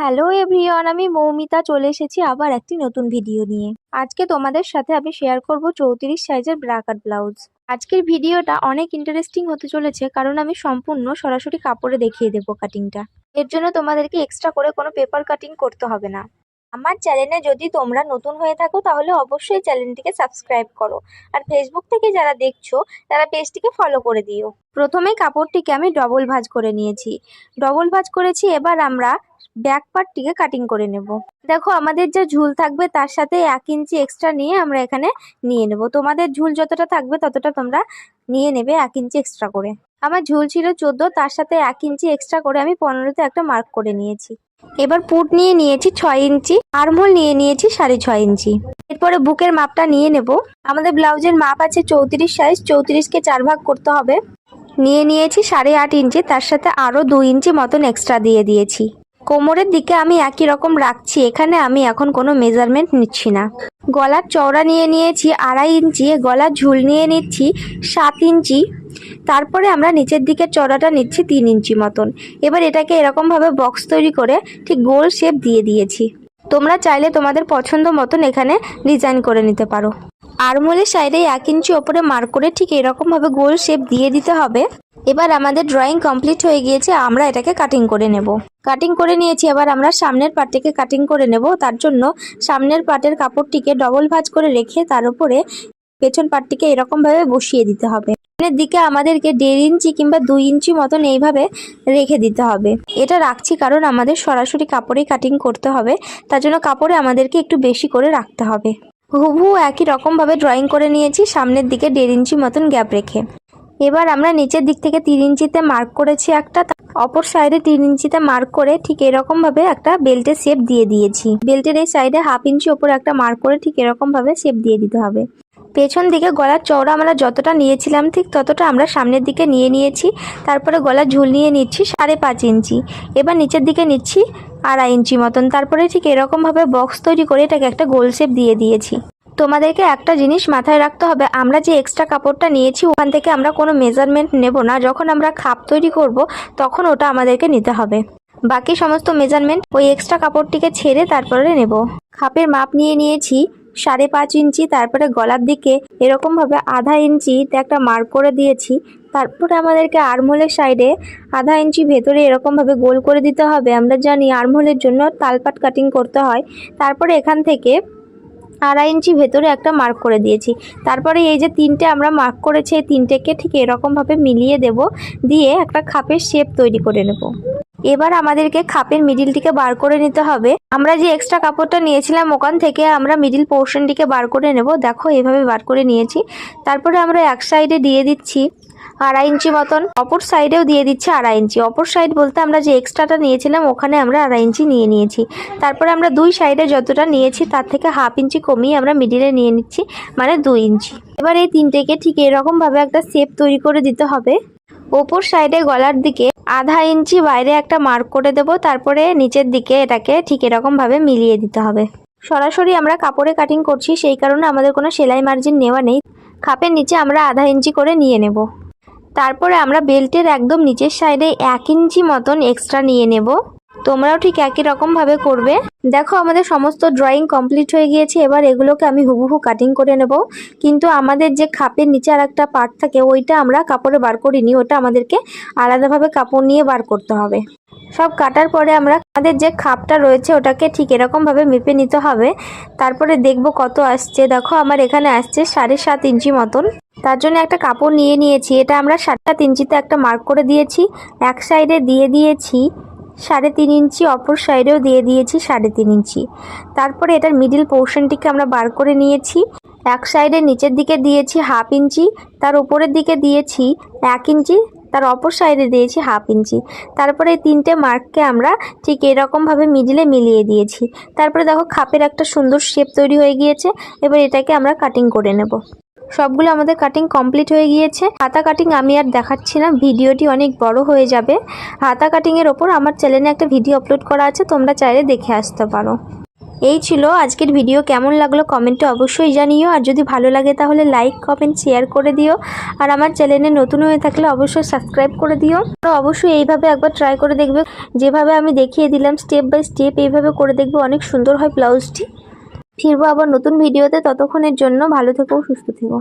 Hello everyone আমি মৌমিতা, চলে এসেছি আবার একটি নতুন ভিডিও নিয়ে। আজকে তোমাদের সাথে আমি শেয়ার করব চৌত্রিশ সাইজের ব্রাকাট ব্লাউজ আজকের ভিডিওটা অনেক ইন্টারেস্টিং হতে চলেছে, কারণ আমি সম্পূর্ণ সরাসরি কাপড়ে দেখিয়ে দেবো কাটিংটা এর জন্য তোমাদেরকে এক্সট্রা করে কোনো পেপার কাটিং করতে হবে না। আমার চ্যানেলে যদি তোমরা নতুন হয়ে থাকো, তাহলে অবশ্যই চ্যানেলটিকে সাবস্ক্রাইব করো। আর ফেসবুক থেকে যারা দেখছ, তারা পেজটিকে ফলো করে দিও। প্রথমে কাপড়টিকে আমি ডবল ভাজ করে নিয়েছি। ডবল ভাজ করেছি, এবার আমরা ব্যাক পার্টটিকে কাটিং করে নেব। দেখো, আমাদের যে ঝুল থাকবে তার সাথে এক ইঞ্চি এক্সট্রা নিয়ে আমরা এখানে নিয়ে নেব। তোমাদের ঝুল যতটা থাকবে ততটা তোমরা নিয়ে নেবে এক ইঞ্চি এক্সট্রা করে। আমার ঝুল ছিল চোদ্দ, তার সাথে এক ইঞ্চি এক্সট্রা করে আমি পনেরোতে একটা মার্ক করে নিয়েছি। এবার পুট নিয়ে নিয়েছি ছয় ইঞ্চি আরমোল নিয়ে নিয়েছি সাড়ে ছয় ইঞ্চি। এরপরে বুকের মাপটা নিয়ে নেব। আমাদের ব্লাউজের মাপ আছে চৌত্রিশ সাইজ চৌত্রিশকে চার ভাগ করতে হবে। নিয়ে নিয়েছি সাড়ে আট ইঞ্চি, তার সাথে আরও দুই ইঞ্চি মতন এক্সট্রা দিয়ে দিয়েছি। কোমরের দিকে আমি একই রকম রাখছি, এখানে আমি এখন কোনো মেজারমেন্ট নিচ্ছি না। গলার চওড়া নিয়ে নিয়েছি, আড়াই ইঞ্চি, গলার ঝুল নিয়ে নিচ্ছি, সাত ইঞ্চি। তারপরে আমরা নিচের দিকে চওড়াটা নিচ্ছি তিন ইঞ্চি মতন। এবার এটাকে এরকমভাবে বক্স তৈরি করে ঠিক গোল শেপ দিয়ে দিয়েছি। তোমরা চাইলে তোমাদের পছন্দ মতন এখানে ডিজাইন করে নিতে পারো। আরমোলের সাইডে এক ইঞ্চি ওপরে মার্ক করে ঠিক এরকমভাবে গোল শেপ দিয়ে দিতে হবে। এবার আমাদের ড্রয়িং কমপ্লিট হয়ে গিয়েছে, আমরা এটাকে কাটিং করে নেব। কাটিং করে নিয়েছি, এবার আমরা সামনের পার্টটিকে কাটিং করে নেব। তার জন্য সামনের পার্টের কাপড়টিকে ডবল ভাজ করে রেখে তার উপরে পেছন পার্টটিকে এরকমভাবে বসিয়ে দিতে হবে। সামনের দিকে আমাদেরকে দেড় ইঞ্চি কিংবা দুই ইঞ্চি মতন এইভাবে রেখে দিতে হবে। এটা রাখছি কারণ আমাদের সরাসরি কাপড়েই কাটিং করতে হবে। তার জন্য কাপড়ে আমাদেরকে একটু বেশি করে রাখতে হবে। হুবহু একই রকমভাবে ড্রয়িং করে নিয়েছি, সামনের দিকে দেড় ইঞ্চি মতন গ্যাপ রেখে। এবার আমরা নিচের দিক থেকে তিন ইঞ্চিতে মার্ক করেছি একটা অপর সাইডে তিন ইঞ্চিতে মার্ক করে ঠিক এরকম ভাবে একটা বেল্টের শেপ দিয়ে দিয়েছি। বেল্টের এই সাইডে হাফ ইঞ্চি ওপরে একটা মার্ক করে ঠিক এরকম ভাবে শেপ দিয়ে দিতে হবে। পেছন দিকে গলার চওড়া আমরা যতটা নিয়েছিলাম ঠিক ততটা আমরা সামনের দিকে নিয়ে নিয়েছি, তারপরে গলার ঝুল নিয়ে নিচ্ছি সাড়ে পাঁচ ইঞ্চি। এবার নিচের দিকে নিচ্ছি আড়াই ইঞ্চি মতন। তারপরে ঠিক এরকমভাবে বক্স তৈরি করে এটাকে একটা গোল শেপ দিয়ে দিয়েছি। তোমাদেরকে একটা জিনিস মাথায় রাখতে হবে, আমরা যে এক্সট্রা কাপড়টা নিয়েছি, ওখান থেকে আমরা কোনো মেজারমেন্ট নেব না। যখন আমরা খাপ তৈরি করব, তখন ওটা আমাদেরকে নিতে হবে। বাকি সমস্ত মেজারমেন্ট ওই এক্সট্রা কাপড়টিকে ছেড়ে তারপরে নেব। খাপের মাপ নিয়ে নিয়েছি, সাড়ে পাঁচ ইঞ্চি, তারপরে গলার দিকে এরকমভাবে আধা ইঞ্চিতে একটা মার্ক করে দিয়েছি। তারপরে আমাদেরকে আরমোলের সাইডে আধা ইঞ্চি ভেতরে এরকমভাবে গোল করে দিতে হবে। আমরা জানি আরমোলের জন্য তালপাট কাটিং করতে হয়। তারপরে এখান থেকে আড়াই ইঞ্চি ভেতরে একটা মার্ক করে দিয়েছি। তারপরে এই যে তিনটে আমরা মার্ক করেছি, এই তিনটেকে ঠিক এরকমভাবে মিলিয়ে দেব। দিয়ে একটা খাপের শেপ তৈরি করে নেব। এবার আমাদেরকে খাপের মিডিলটিকে বার করে নিতে হবে। আমরা যে এক্সট্রা কাপড়টা নিয়েছিলাম, ওখান থেকে আমরা মিডিল পোর্শনটিকে বার করে নেব। দেখো, এভাবে বার করে নিয়েছি। তারপরে আমরা এক সাইডে দিয়ে দিচ্ছি আড়াই ইঞ্চি মতন। অপর সাইডেও দিয়ে দিচ্ছি আড়াই ইঞ্চি। অপর সাইড বলতে আমরা যে এক্সট্রাটা নিয়েছিলাম, ওখানে আমরা আড়াই ইঞ্চি নিয়ে নিয়েছি। তারপরে আমরা দুই সাইডে যতটা নিয়েছি, তার থেকে হাফ ইঞ্চি কমিয়ে আমরা মিডিলে নিয়ে নিচ্ছি মানে দুই ইঞ্চি। এবার এই তিনটেকে ঠিক এরকমভাবে একটা শেপ তৈরি করে দিতে হবে। ওপর সাইডে গলার দিকে আধা ইঞ্চি বাইরে একটা মার্ক করে দেব, তারপরে নিচের দিকে এটাকে ঠিক এরকমভাবে মিলিয়ে দিতে হবে। সরাসরি আমরা কাপড়ে কাটিং করছি, সেই কারণে আমাদের কোনো সেলাই মার্জিন নেওয়া নেই। খাপের নিচে আমরা আধা ইঞ্চি করে নিয়ে নেব। তারপরে আমরা বেল্টের একদম নিচের সাইডে এক ইঞ্চি মতন এক্সট্রা নিয়ে নেব। তোমরাও ঠিক একই রকমভাবে করবে। দেখো, আমাদের সমস্ত ড্রয়িং কমপ্লিট হয়ে গিয়েছে। এবার এগুলোকে আমি হুবহু কাটিং করে নেব। কিন্তু আমাদের যে খাপের নিচে আর একটা পার্ট থাকে, ওইটা আমরা কাপড়ে বার করিনি। ওটা আমাদেরকে আলাদাভাবে কাপড় নিয়ে বার করতে হবে। সব কাটার পরে আমরা আমাদের যে খাপটা রয়েছে, ওটাকে ঠিক এরকমভাবে মেপে নিতে হবে। তারপরে দেখব কত আসছে। দেখো, আমার এখানে আসছে সাড়ে সাত ইঞ্চি মতন। তার জন্য একটা কাপড় নিয়ে নিয়েছি। এটা আমরা সাত সাত ইঞ্চিতে একটা মার্ক করে দিয়েছি। এক সাইডে দিয়ে দিয়েছি। সাড়ে তিন ইঞ্চি, অপর সাইডেও দিয়ে দিয়েছি সাড়ে তিন ইঞ্চি। তারপরে এটার মিডিল পোর্শনটিকে আমরা বার করে নিয়েছি। এক সাইডে নিচের দিকে দিয়েছি হাফ ইঞ্চি, তার উপরের দিকে দিয়েছি এক ইঞ্চি, তার অপর সাইডে দিয়েছি হাফ ইঞ্চি। তারপরে এই তিনটে মার্ককে আমরা ঠিক এরকমভাবে মিডিলে মিলিয়ে দিয়েছি। তারপরে দেখো খাপের একটা সুন্দর শেপ তৈরি হয়ে গিয়েছে। এবার এটাকে আমরা কাটিং করে নেব। সবগুলো আমাদের কাটিং কমপ্লিট হয়ে গিয়েছে। হাতা কাটিং আমি আর দেখাচ্ছি না, ভিডিওটি অনেক বড় হয়ে যাবে। হাতা কাটিংয়ের ওপর আমার চ্যানেলে একটা ভিডিও আপলোড করা আছে, তোমরা চাইলে দেখে আসতে পারো। এই ছিল আজকের ভিডিও কেমন লাগল কমেন্টে অবশ্যই জানিও, আর যদি ভালো লাগে তাহলে লাইক কমেন্ট শেয়ার করে দিও। আর আমার চ্যানেলে নতুন হয়ে থাকলে অবশ্যই সাবস্ক্রাইব করে দিও। আর অবশ্যই এইভাবে একবার ট্রাই করে দেখবে। যেভাবে আমি দেখিয়ে দিলাম স্টেপ বাই স্টেপ এইভাবে করে দেখবে, অনেক সুন্দর হয় ব্লাউজটি। ফিরবো আবার নতুন ভিডিওতে ততক্ষণের জন্য ভালো থেকো সুস্থ থেকো।